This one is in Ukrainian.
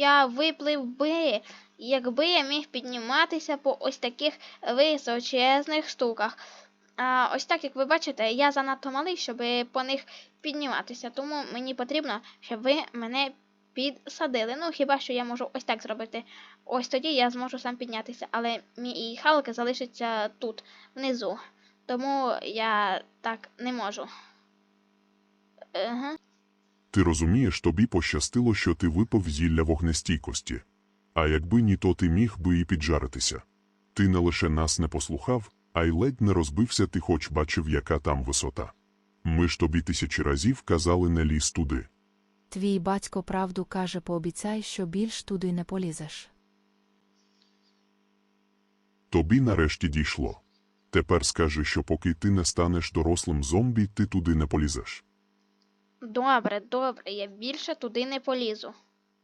я виплив би, якби я міг підніматися по ось таких височезних штуках. А ось так, як ви бачите, я занадто малий, щоб по них підніматися. Тому мені потрібно, щоб ви мене підсадили. Ну, хіба що я можу ось так зробити. Ось тоді я зможу сам піднятися, але мій Халк залишиться тут, внизу. Тому я так не можу. Ага. Ти розумієш, тобі пощастило, що ти випив зілля вогнестійкості. А якби ні, то ти міг би і піджаритися. Ти не лише нас не послухав, а й ледь не розбився, ти хоч бачив, яка там висота. Ми ж тобі тисячі разів казали не лізь туди. Твій батько правду каже, пообіцяй, що більш туди не полізеш. Тобі нарешті дійшло. Тепер скажи, що поки ти не станеш дорослим зомбі, ти туди не полізеш. Добре, добре, я більше туди не полізу.